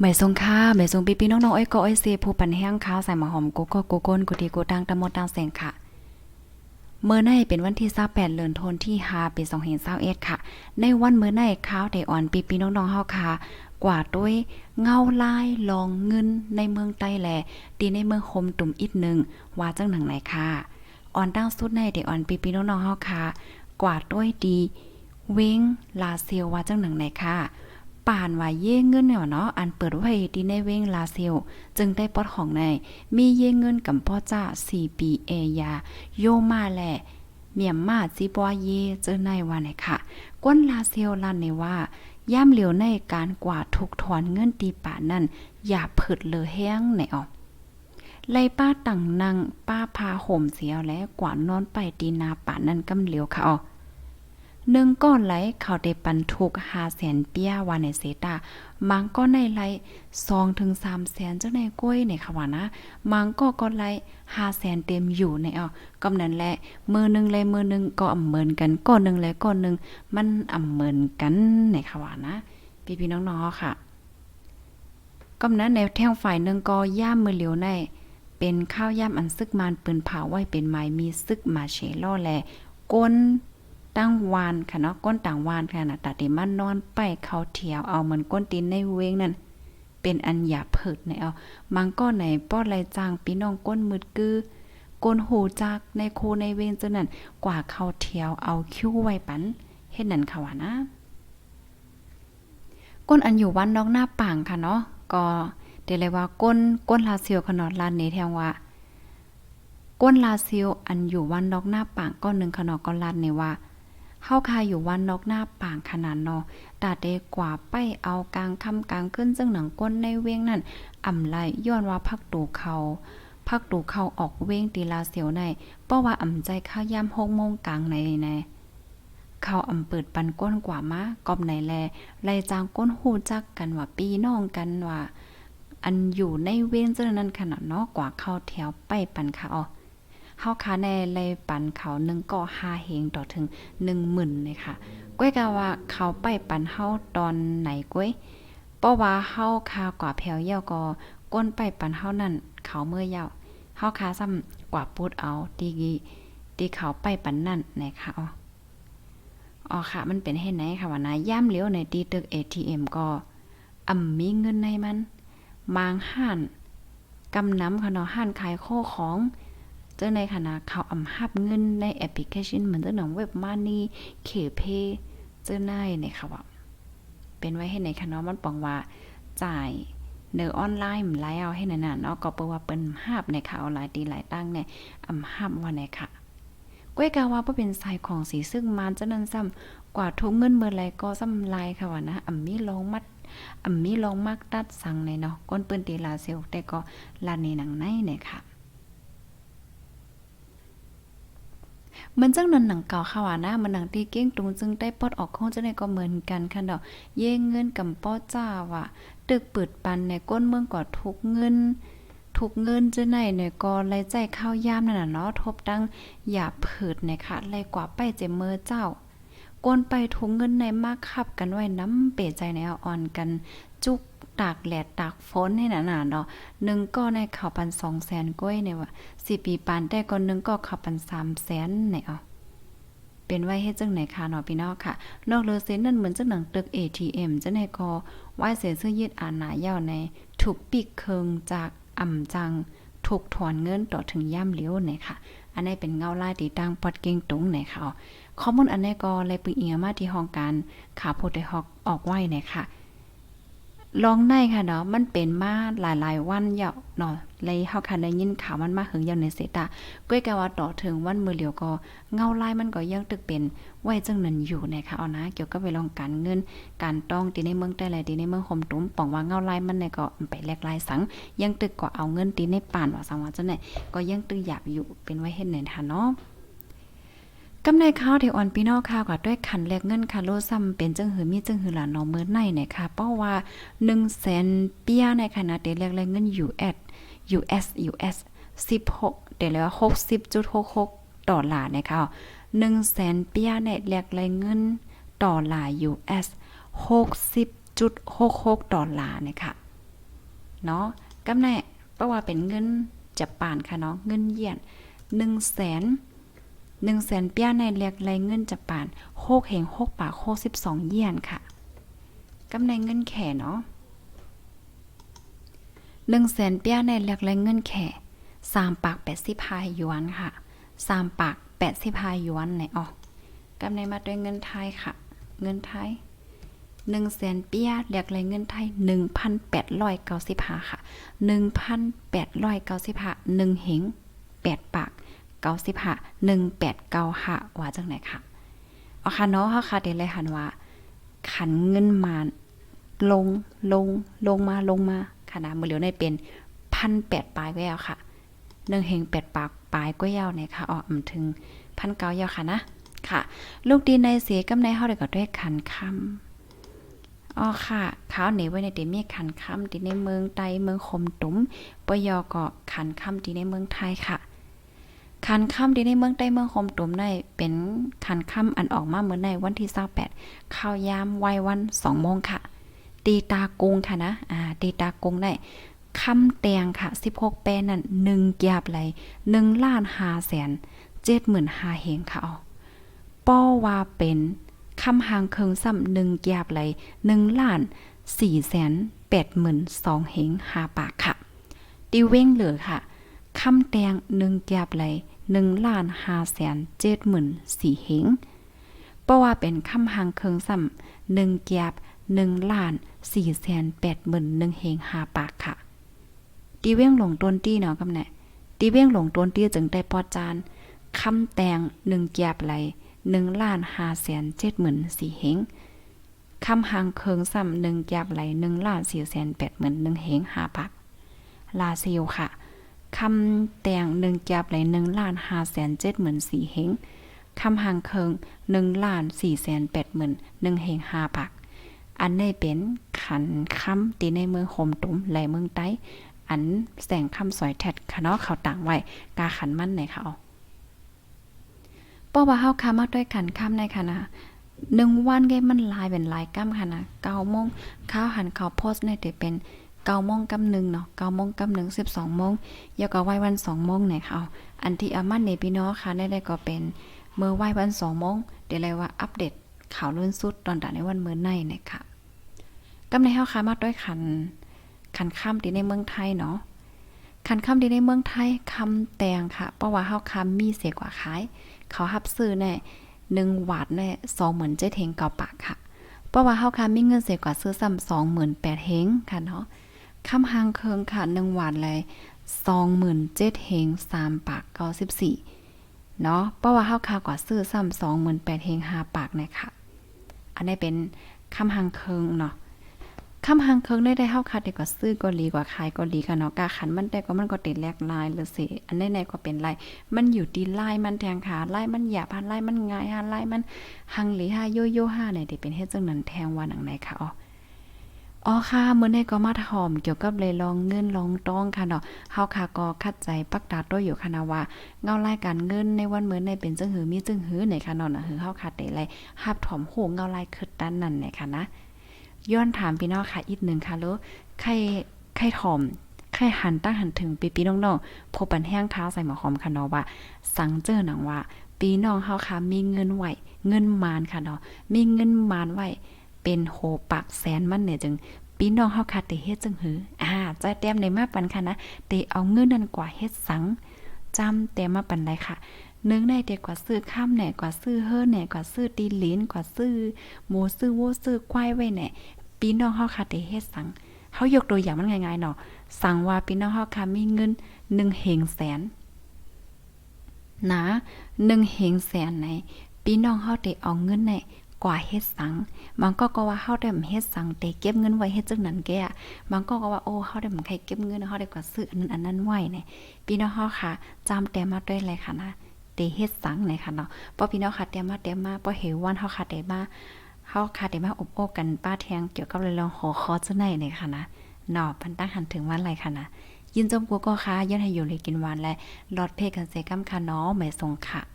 หมายทรงค่าหมายทรงปีปีน้องๆอ้อยก็อ้อยเซผู้ปันแห้งข้าใส่หมาหอมโกโก้โกโก้นกุดีกูตังตะมดตังแสงค่ะ เมื่อในเป็นวันที่28เดือนธันวาคมที่5ปี2021ค่ะ ในวันเมื่อในข้าวได้อ่อนปีปีน้องๆเฮาค่ะกว่าด้วยเงาลายลองเงินในเมืองใต้แลดีในเมืองคมตุ่มอีกหนึ่งว่าจังหนังไหนค่ะอ่อนตั้งสุดในได้อ่อนปีปีน้องๆเฮาค่ะ กว่าด้วยดี เว้งลาเซียวว่าจังหนังไหนค่ะ ป่านว่าเย่เงินเนี่ยเนาะอันเปิดไว้ดีในเว้งลาเซียวจึงได้ปอดของใน มีเย่เงินกับพ่อจ้า4เอยา โยมาแหละเมียมมาจีบวาเย่เจอในว่าไหนค่ะ ก้นลาเซียวลันในว่าย่ำเหลียวในการกว่าทุกถอนเงินตีป่านั่น อย่าผึดเลอแห้งไหนออกไล่ป้าตังนางป้าพาห่มเสียวและกว่านอนไปตีนาป่านั่นกำเหลียวค่ะออก หนึ่งก้อนไหลเขาได้ปันทุกหาแสนเปียวันในเซตามังก็ในไหลสองถึงสามแสนเจ้าในกล้วยในค่ะว่านะ มังก็ก็ไหลหาแสนเต็มอยู่ในเอากำนั้นแหละมือหนึ่งเลยมือหนึ่งก็อ่ำเหมือนกันก้อนหนึ่งเลยก้อนหนึ่งมันอ่ำเหมือนกันในค่ะว่านะ พี่พี่น้องๆค่ะกำนั้นในแท่งฝ่ายหนึ่งก็ย่ามมือเหลียวในเป็นข้าวย่ำอันซึกมานปืนเผาไว้เป็นไม้มีซึกมาเชล่อแลก้น ตั้งวานค่ะเนาะก้นต่างวานค่ะนะตัดที่มันนอนไปเขาเถียวเอาเหมันก้นตีนในเวงนั่นเป็นอันหยาเผิดในเอามังก็ไหนป้อไรจางพี่น้องก้นมืดกือก้นหูจักในโคในเวงจังนั้นกว่าเขาเถียวเอาคิ้วไว้ปันเฮ็ดนั่นค่ะว่านะก้นอันอยู่วันนอกหน้าป่างค่ะเนาะก็เดี๋ยวเลยว่าก้นก้นลาเซียวขนาดลานเนแทงว่าก้นลาเซิลอันอยู่วันนอกหน้าป่างก้อนหนึ่งขนอก็ลัดในว่า เฮาคาอยู่วันนอกหน้าป่างขนาดเนอตาเดกว่าไปเอากลางคำกลางขึ้นซึ่งหนังก้นในเว้งนั่นอ่ำไหลย้อนว่าพักตูเขาพักตูเขาออกเว้งตีลาเสียวในเพราะว่าอ่ำใจข้าวยามหกโมงกลางในในเขาอ่ำเปิดปันก้นกว่ามากอบไหนแลไลจางก้นหูจักกันว่าปีน้องกันว่า อันอยู่ในเว้นเจ้านั้นขนาดเนาะกว่าเข้าแถวไปปันเขา เฮาคาแน่เลยปันเขาหนึ่งก็ห้าเฮงต่อถึงหนึ่งหมื่นเลยค่ะก้อยกาว่าเขาไปปันเฮาตอนไหนก้อยเพราะว่าเฮาคากว่าแผวเยี่ยวก็ก้นไปปันเฮานั่นเขาเมื่อเยี่ยวเฮาคาซ้ำกว่าพูดเอาตีตีเขาไปปันนั่นนะคะอ๋ออ๋อค่ะ มันเป็นเฮ็ดไหนค่ะว่านะย่ำเลี้ยวในตีตึก ATM ก็อ่ำมีเงินในมัน มางห่านกำน้ำค่ะนาะห่านขายข้อของ เจ้าในขณะเขาอำหับเงินในแอปพลิเคชันเหมือนเจ้าหนังเว็บมานี่เคเพเจ้าในในค่ะว่าเป็นไว้ให้ในคณะมันปองว่าจ่ายเนอออนไลน์หลายเอาให้เนน่ะเนาะก็เปว่าเปิ้นหับในค่ะเอาหลายตีหลายตั้งเนี่ยอำหับว่าในค่ะก้วยกาว่าเป็นสายของสีซึ่งมันจะนั้นซ้ำกว่าทุกเงินเมื่อไรก็ซ้ำลายค่ะว่านะอำมีลองมัดอำมีลองมักตัดสั่งในเนาะก้นเปิ้นตีลาเซลแต่ก็ลานในหนังในเนี่ยค่ะ เห มือนจังนันหนังเก่าค่ะว่านะมันหนังตีเก้งตรงจึงได้ปลดออกของจังไดก็เหมือนกันค่ะดอก เย่เงินกับป้อจ้าว่าตึกเปิดปันในก้นเมืองก็ทุกเงินทุกเงินจังไหนเนี่ยก็ไล่ใจข้าวยามนั่นน่ะเนาะทบดังอย่าเผิดในค่ะไล่กว่าไปเจเมอเจ้ากวนไปทุกเงินในมากขับกันไว้น้ำเปใจในอาอ่อนกัน จุก ตากแหลดตากฝนให้หนาๆเนาะหนึ่งก็ในข่าวปันสองแสนก้อยเนี่ยว่าสี่ปีปานได้ก็หนึ่งก็ข่าวปันสามแสนเนี่ยเอาเป็นไว้ให้จังไหนค่ะเนาะพี่น้องค่ะ นอกเลอเซนนั่นเหมือนจังหนังตึก ATM จังไหนก็ไว้เสียเสื้อยืดอ่านหนายาวใน ถูกปีกเคิงจากอ่ำจัง ถูกถอนเงินต่อถึงย่ำเลี้ยวเนี่ยค่ะ อันนี้เป็นเงาลายตีตั้งปอดเก่งตุงเนี่ยค่ะข้อมูลอันนี้ก็เลยปึงเอียมาที่ห้องการขาโพดไดฮอกออกไว้เนี่ยค่ะ ลองในค่ะเนาะมันเป็นมาหลายๆวันยาวเนาะเลยเฮาค่ะได้ยินข่าวมันมาหึงยาวในเสตาก้อยกะว่าต่อถึงวันมือเหลียวก็เงาลายมันก็ยังตึกเป็นไว้จังนั้นอยู่นะคะเอานะเกี่ยวกับเวลองการเงินการต้องตีในเมืองแต่ละตีในเมืองคมตุ้มป่องว่าเงาลายมันเนี่ยก็ไปแลกลายสัง ยังตึกก็เอาเงินตีในป่านว่าสังว่าจังไหนก็ยังตึกอยากอยู่เป็นไว้เฮ็ดไหนท่าเนาะ กำไรข้าวเทออนพี่น้องค่ะก็ด้วยขันแลกเงินค่ะโลซ้ำเป็นจังหือมีจังหือหลานน้อเมื่อในเนี่ยค่ะเพราว่า100,000เปียในขณะเดแลกแลกเงิน US US US 16เดี๋ยวเลยว่า60.66ดอลลาร์นะคะ100,000เปียในแลกแลกเงินดอลลาร์ US 60.66ดอลลาร์นะคะเนาะกำแน่เพราะว่าเป็นเงินจะปานค่ะเนาะเงินเยียน1 แสน1แสนเปียในเรียกไรเงินจะป่าน6เหง6ปาก62เยียนค่ะกำในเงินแข่เนาะ1แสนเปียในเรียกไรเงินแข่3ปาก85หยวนค่ะ3ปาก85หยวนไหนอ๋อกกำในมาด้วยเงินไทยค่ะ เงินไทยหนึ่งแสนเปียเรียกไรเงินไทยหนึ่งพันแปดร้อยเก้าสิบห้าค่ะหนึ่งพันแปดร้อยเก้าสิบห้าหนึ่งเหง เก้าสิบห้าหนึ่งแปดเก้าห้าว่าจังไหนค่ะเอาค่ะเนาะเฮาค่ะเดี๋ยวเลยหันว่า ขันเงินมาลงลงลงมาลงมาขนาดมือเหลียวในเป็นพันแปดปลายก็ยาวค่ะหนึ่งเหงแปดปากปลายก็ยาวเนี่ยค่ะออกมถึงพันเก้ายาวค่ะนะค่ะ ลูกดีในเสียกำในเฮาได้ก็ด้วยขันคำอ๋อค่ะข้าวเหนไว้ในเดมีขันค่ำที่ในเมืองไตเมืองคมตุ้มปยอก็ขันค่ำที่ในเมืองไทยค่ะ ขันค่ำที่ในเมืองใต้เมืองคมตุ้มในเป็นขันค่ำอันออกมาเมื่อในวันที่28ข้าวยามวัยวัน2โมงค่ะ ตีตากงค่ะนะ อ่า ตีตากงได้คำแตงค่ะ 16 แปรนั่น1กียบไหล1ล้าน5แสน75,000เฮงค่ะอ๋อป้อว่าเป็นคำหางเคิงซ้ำหนึ่งแยบไหลหนึ่งล้านสี่แสนแปดหมื่นสองเหงหาปากค่ะ ติเว้งเหลือค่ะคำแตงหนึ่งแยบไหล หนึ่งล้านห้าแสนเจ็ดหมื่นสี่เหงเพราะว่าเป็นคำหางเคิงซ้ำหนึ่งแยบหนึ่งล้านสี่แสนแปดหมื่นหนึ่งเหงหาปากค่ะ ตีเว้งหลงต้นตี้เนาะกำแหน่ตีเว้งหลงต้นตี้จึงได้ปอจานคำแตงหนึ่งแยบไหลหนึ่งล้านห้าแสนเจ็ดหมื่นสี่เฮงคำหางเคิงซ้ำหนึ่งยบไหลหนึ่งล้านสี่แสนแปดหมื่นหนึ่งเฮงหาปัก ลาซิลค่ะ คำแตงหนึ่งยาบไหลหนึ่งล้านห้าแสนเจ็ดหมื่นสี่เฮงคำหางเคิงหนึ่งล้านสี่แสนแปดหมื่นหนึ่งเฮงห้าปัก อันนี้เป็นขันคำตีในเมืองโฮมตุ้มไหลเมืองใต้อันแสงคำสอยแทดคะเนาะเขาต่างไว้กาขันมั่นในเขาเพราะว่าเฮาคามาด้วยกันค่ำในค่ะนะหนึ่งวันไงมันลายเป็นลายก้ำค่ะนะเก้าโมงข้าวหันข้าวโพสในเดเป็น เก้าโมงกำหนึ่งเนาะเก้าโมงกำหนึ่งสิบสองโมงยาวก็ไหววันสองโมงเนี่ยค่ะอันที่อามันในพี่น้องค่ะได้ได้ก็เป็นเมื่อไหววันสองโมงเดี๋ยวเลยว่าอัปเดตข่าวลื่นสุดตอนด่าในวันเมื่อในเนี่ยค่ะกำในเฮาคามาด้วยขันขันข้ามที่ในเมืองไทยเนาะขันข้ามที่ในเมืองไทยคำแตงค่ะ เพราะว่าเฮาคามีเสียกว่าขาย เขาฮับซื้อแน่หนึ่งวาดแน่สองหมื่นเจ็ดเฮงเก่าปากค่ะ เพราะว่าเฮาค่ะมีเงินเสียกว่าซื้อซ้ำสองหมื่นแปดเฮงค่ะเนาะ คำหางเคิงค่ะหนึ่งวาดเลยสองหมื่นเจ็ดเฮงสามปากเก้าสิบสี่เนาะเพราะว่าเฮาค่ะกว่าซื้อซ้ำสองหมื่นแปดเฮงห้าปากเนี่ยค่ะ อันนี้เป็นคำหางเคิงเนาะคำหางเคิงได้ได้เฮาคัดดีกว่าซื้อก็ดีกว่าขายก็ดีค่ะเนาะกาขันมันแต่ก็มันก็ติดแลกลายหรือสิอันไหนๆก็เป็นลายมันอยู่ที่ลายมันแทงขาลายมันหยาบหันลายมันง่ายหันลายมันหังหลีห้าโยโย่ห้าเนี่ยที่เป็นเฮ็ดจังนั้นแทงว่าหนังไหนค่ะอ๋อ อ๋อค่ะเมื้อนี้ก็มาถอมเกี่ยวกับเลยลองเงินลองต้องค่ะเนาะเฮาค่ะก็คัดใจปักตาตัวอยู่ค่ะนะว่าเงารายการเงินในวันเมื้อในเป็นจังหือมีจังหือในค่ะเนาะนะหือเฮาค่ะได้ไรฮับถอมหูเงารายคือด้านนั้นเนี่ยค่ะนะย้อนถามพี่น้องค่ะอีกหนึ่งค่ะแล้วใครใครถ่อมใครหันตั้งหันถึงปีปีน้องๆพบปันแห้งค้าใส่หมอหอมค่ะเนาะว่า สังเจอหนังว่า ปีน้องเฮาค่ะมีเงินไหวเงินมานค่ะเนาะมีเงินมานไหว เป็นโหปักแสนมันเนี่ยจึงปีน้องเฮาค่ะเตเฮ็ดจังหืออ่าใจแต้มในมาปันค่ะนะเตเอาเงินนั่นกว่าเฮ็ดสังจำแต่มาปันไดค่ะนึงได้เด็กกว่าซื้อข้ามแหน่กว่าซื้อเฮ่อแหน่กว่าซื้อตีลิ้นกว่าซื้อหมูซื้อวัวซื้อควายไว้แหน่ปีน้องเฮาค่ะได้เฮ็ดสังเฮายกตัวอย่างมันง่ายๆเนาะสั่งว่าพี่น้องเฮาค่ะมีเงิน1เหงแสนนะ1เหงแสนไหนพี่น้องเฮาได้เอาเงินไหน กว่าเฮ็ดสังมันก็ก็ว่าเฮาได้เฮ็ดสังแต่เก็บเงินไว้เฮ็ดจังนั้นแกมันก็ก็ว่าโอ้เฮาได้มันใครเก็บเงินเฮาได้กว่าซื้ออันนั้นอันนั้นไว้เนี่ยพี่น้องเฮาค่ะจำแต่มาด้วยเลยค่ะนะเตเฮ็ดสังเลยค่ะเนาะพอพี่น้องค่ะเตมาเตมาพอเห็นวันเฮาค่ะเตมาเฮาค่ะเตมาอบโอ้กันป้าแทงเกี่ยวกับเรื่องหอคอจังไหนเนี่ยค่ะนะเนาะพันตั้งหันถึงวันไรค่ะนะยินจมกูก็ค่ะย้อนให้อยู่เลยกินวันและลอดเพกันเซกัมค่ะเนาะไม่ทรงค่ะ